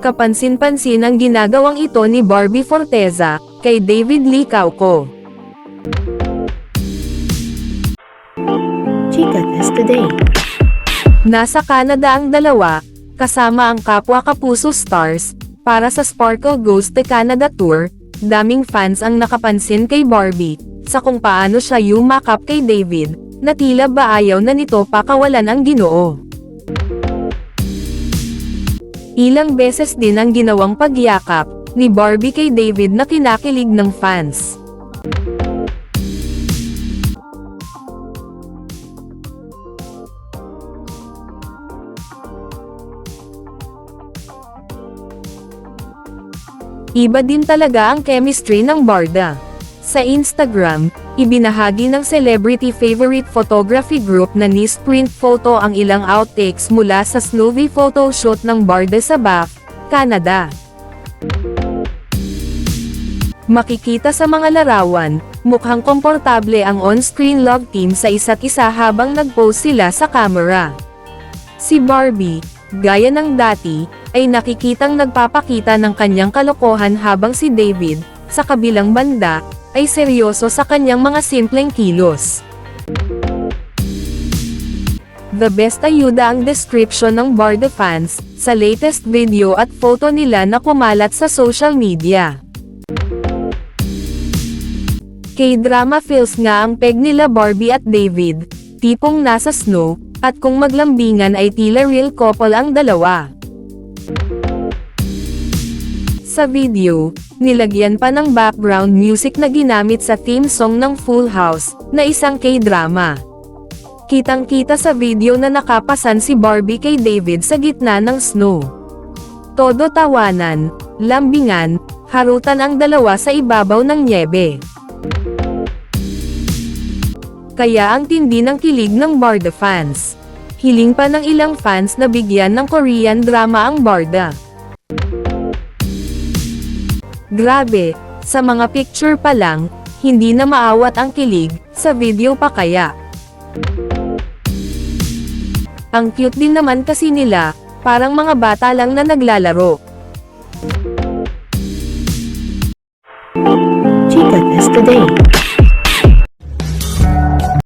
Kapansin-pansin ang ginagawang ito ni Barbie Forteza, kay David Lee Cauco. Chica Test Today. Nasa Canada ang dalawa, kasama ang kapwa Kapuso Stars, para sa Sparkle Goes to Canada Tour, daming fans ang nakapansin kay Barbie, sa kung paano siya yumakap kay David, na tila ba ayaw na nito pakawalan ang ginoo. Ilang beses din ang ginawang pagyakap, ni Barbie kay David na kinakilig ng fans. Iba din talaga ang chemistry ng Barda. Sa Instagram, ibinahagi ng celebrity favorite photography group na ni Sprint Photo ang ilang outtakes mula sa Snowy photoshoot ng Barda sa Bath, Canada. Makikita sa mga larawan, mukhang komportable ang on-screen love team sa isa't isa habang nag-pose sila sa camera. Si Barbie, gaya ng dati, ay nakikitang nagpapakita ng kanyang kalokohan habang si David, sa kabilang banda, ay seryoso sa kanyang mga simpleng kilos. The best ayuda ang description ng Barda fans, sa latest video at photo nila na kumalat sa social media. K-drama feels nga ang peg nila Barbie at David, tipong nasa snow, at kung maglambingan ay tila real couple ang dalawa. Sa video, nilagyan pa ng background music na ginamit sa theme song ng Full House, na isang K-drama. Kitang-kita sa video na nakapasan si Barbie kay David sa gitna ng snow. Todo tawanan, lambingan, harutan ang dalawa sa ibabaw ng niebe. Kaya ang tindi ng kilig ng Barda fans. Hiling pa ng ilang fans na bigyan ng Korean drama ang Barda. Grabe, sa mga picture pa lang, hindi na maawat ang kilig, sa video pa kaya. Ang cute din naman kasi nila, parang mga bata lang na naglalaro. Chica Test Today.